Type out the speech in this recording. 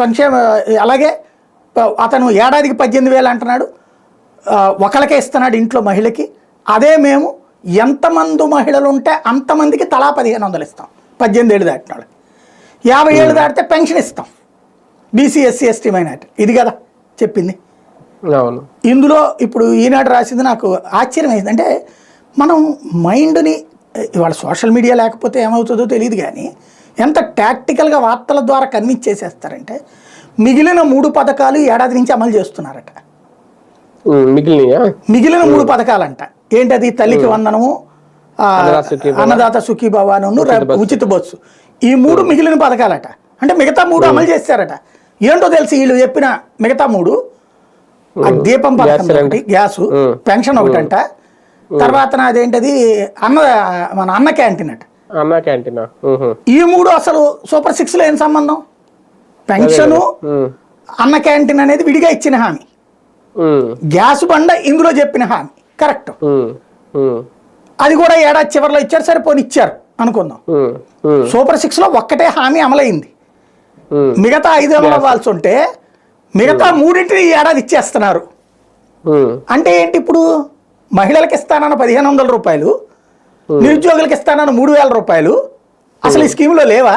సంక్షేమ అలాగే అతను ఏడాదికి పద్దెనిమిది వేలు అంటున్నాడు. ఆ, ఒకళ్ళకే ఇస్తున్నాడు ఇంట్లో మహిళకి. అదే మేము ఎంతమంది మహిళలు ఉంటే అంతమందికి తలా పదిహేను వందలు ఇస్తాం. పద్దెనిమిది ఏళ్ళు దాటిన వాళ్ళకి యాభై ఏళ్ళు దాటితే పెన్షన్ ఇస్తాం. BC SC ST minority. ఇది కదా చెప్పింది. ఇందులో ఇప్పుడు ఈనాడు రాసింది నాకు ఆశ్చర్యం అయింది అంటే మనం మైండ్ని ఇవాళ సోషల్ మీడియా లేకపోతే ఏమవుతుందో తెలియదు కానీ ఎంత టాక్టికల్గా వార్తల ద్వారా కన్విన్స్ చేసేస్తారంటే మిగిలిన మూడు పథకాలు ఏడాది నుంచి అమలు చేస్తున్నారట. ఉమ్, మిగిలినయా? మిగిలిన మూడు పథకాలంట. ఏంటది? తల్లికి వందనము అన్నదాత సుఖీభవ. అన్నదాత సుఖీభవాను ఉచిత బస్సు. ఈ మూడు మిగిలిన పథకాలట. అంటే మిగతా మూడు అమలు చేశారట ఏంటో తెలిసి వీళ్ళు చెప్పిన మిగతా మూడు. ఆ దీపం పథకం గ్యాస్ ఒకటి గ్యాసు. పెన్షన్ ఒకటంట. తర్వాత అదేంటది అన్న మన అన్న క్యాంటీన్ అట. అన్నా క్యాంటీనా. ఈ మూడు అసలు సూపర్ సిక్స్లో ఏం సంబంధం? పెన్షను అన్న క్యాంటీన్ అనేది విడిగా ఇచ్చిన హామీ. గ్యాస్ బండ ఇందులో చెప్పిన హామీ. కరెక్ట్. అది కూడా ఏడాది చివరిలో ఇచ్చారు సరే పోనీ ఇచ్చారు అనుకుందాం. సూపర్ సిక్స్లో ఒక్కటే హామీ అమలైంది. మిగతా ఐదు అమలు అవ్వాల్సి ఉంటే మిగతా మూడింటిని ఈ ఏడాది ఇచ్చేస్తున్నారు. అంటే ఏంటి ఇప్పుడు మహిళలకు ఇస్తానన్న పదిహేను వందల రూపాయలు నిరుద్యోగులకు ఇస్తానన్న మూడు వేల రూపాయలు. అసలు ఈ స్కీమ్లో లేవా?